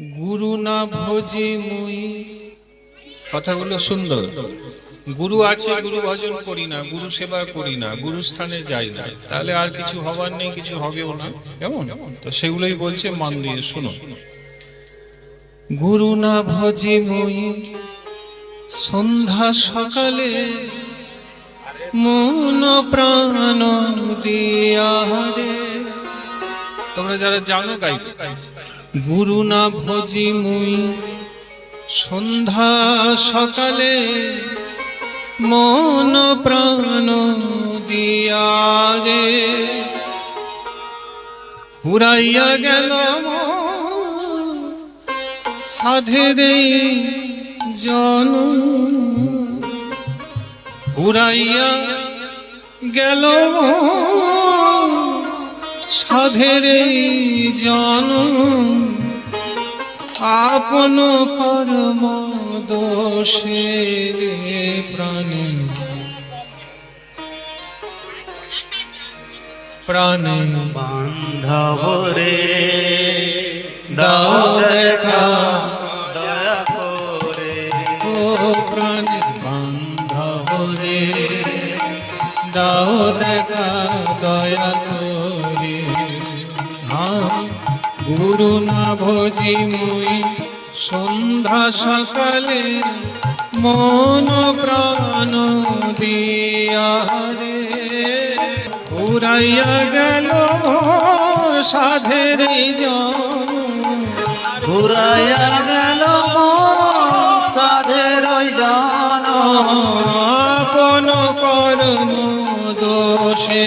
গুরু না ভজি মুই। কথাগুলো সুন্দর। গুরু আছে, গুরু ভজন করি না, গুরু সেবা করি না, গুরু স্থানে যাই না। তাহলে আর কিছু হবার নেই, কিছু হবেও না। কেমন? তো সেগুলোই বলছে মন দিয়ে শুনো। গুরু না ভজি মুই সন্ধ্যা সকালে মন প্রাণ দিয়া তোমরা যারা জানো গাই গুরু না ভজি মুই। সন্ধ্যা সকালে মন প্রাণ দিয়া রে হুরাইয়া গেল সাধের জন। উড়াইয়া গেল সাধের জন। আপন কর্ম দোষে প্রাণে। প্রাণ বান্ধব রে। দাও দেখা গুরু না ভজি মুই সন্ধ্যা সকালে মন প্রাণ দিয়া রে উড়াইয়া গেল সাধের জন ঘুরাইয়া গেল সাধের জন আপন কর্ম দোষে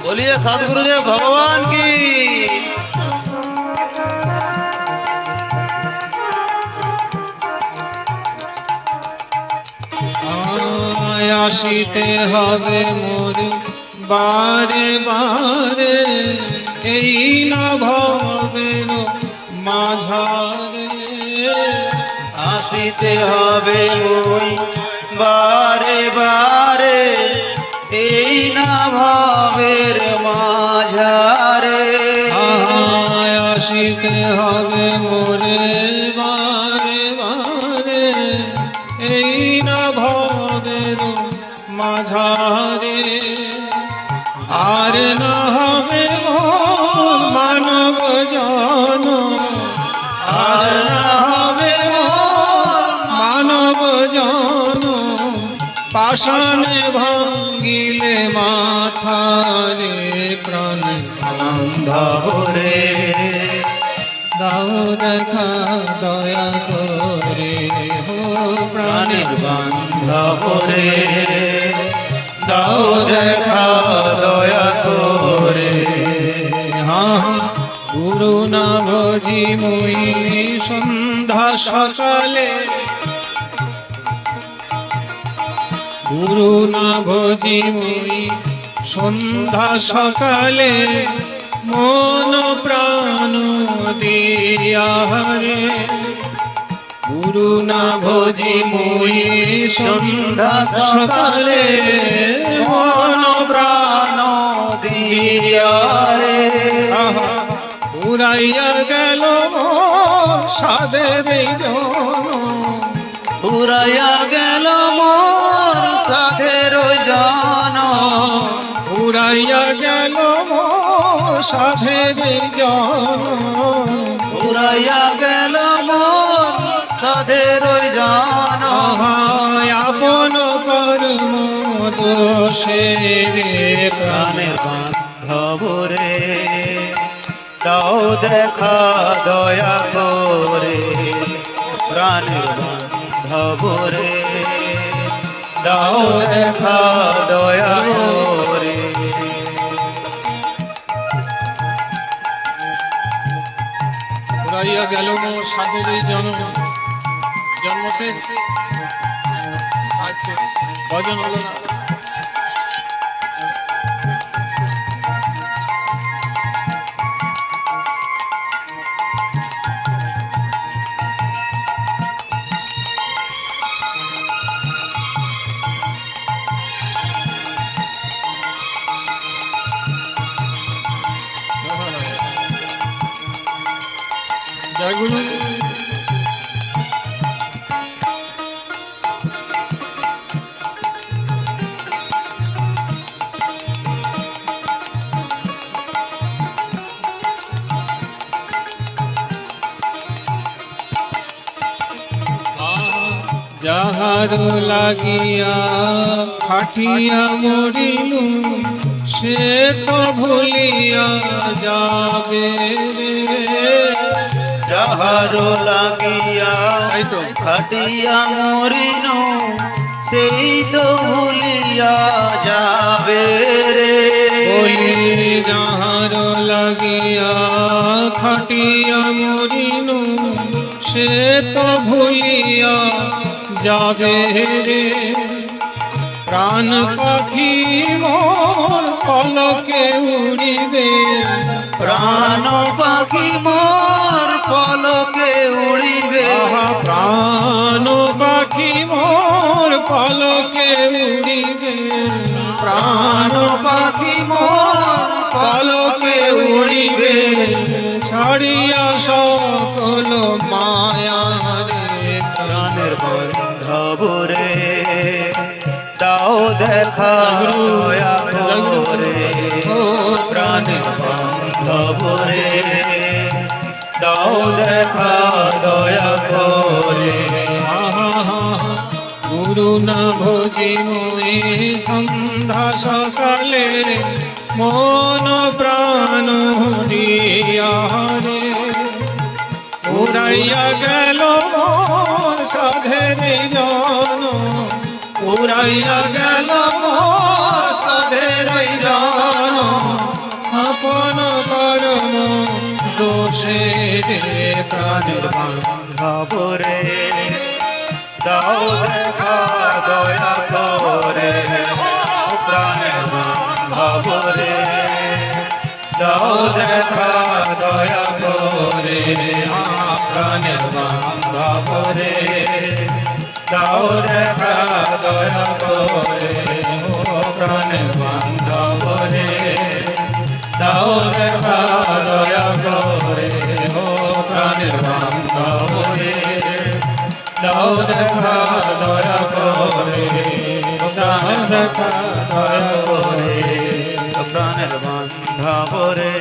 बोलिए सदगुरुदेव भगवान की আমায় আসিতে হবে মোর বারে বারে এই না ভবের মাঝারে আসিতে হবে ওই বারে বারে আসিতে হবে মোরে বারে বারে। এই না ভবের মাঝারে। আর না হবে মানব জন। আর না হবে মানব জন। পাষাণে ভাঙ্গিলে মাথারে প্রাণ বান্ধব রে দাও দেখা, দয়া করে হো প্রাণের বান্ধব রে দাও দেখা, দয়া করে। গুরু না ভজি মুই সন্ধ্যা সকালে। গুরু না ভজি মুই সন্ধ্যা সকালে। মন প্রাণ দিয়া রে গুরু না ভজি মুই সন্ধ্যা সকালে মন প্রাণ দিয়া উড়াইয়া গেল সাদের উড়াইয়া গেল মোর সাধের জন উড়াইয়া গেল সাধের জন উড়াইয়া গেল মোর সাধের জন আপন দোষে প্রাণের বান্ধব রে দাও দেখা দয়া করে প্রাণের বান্ধব রে দাও দেখা দয়া করে উড়াইয়া গেল মো সাধের জন্ম জন্ম শেষ। আজ শেষ। ভজন হলো না। যাহার লাগিয়া খাটিয়া মরিলু সে তো ভুলিয়া যাবে। যাহারো লাগিয়া খাটিয়া মরিন সেই তো ভুলিয়া যাবে রে। বলি যাহার লাগিয়া খাটিয়া মরিনু সে তো যাবে রে প্রাণ পাখি মোর পলকে উড়িবে প্রাণ পাখি মোর পলকে উড়িবে প্রাণ পাখি মোর পলকে উড়িবে প্রাণ পাখি মোর পলকে উড়িবে ছাড়িয়া সকল দেখা দয়া করে ও প্রাণের বন্ধব দাও দেখা দয়া করে। গুরু না ভোজি মোয়ে সন্ধ্যা সকালে মন প্রাণ দিয়া রে উড়াইয়া গেল সাধের জন উড়াইয়া গেল সাধের জন আপন কর্ম দোষে প্রাণের বান্ধব রে। দাও দেখা দয়া করে প্রাণের বান্ধব রে। দাও দেখা দয়া করে প্রাণের বান্ধব রে। দাও দেখা, দয়া করে। ও প্রাণের বান্ধব রে দাও দেখা দয়া করে ও প্রাণের বান্ধব রে দাও দেখা দয়া করে দাও দেখা দয়া করে প্রাণের বান্ধব রে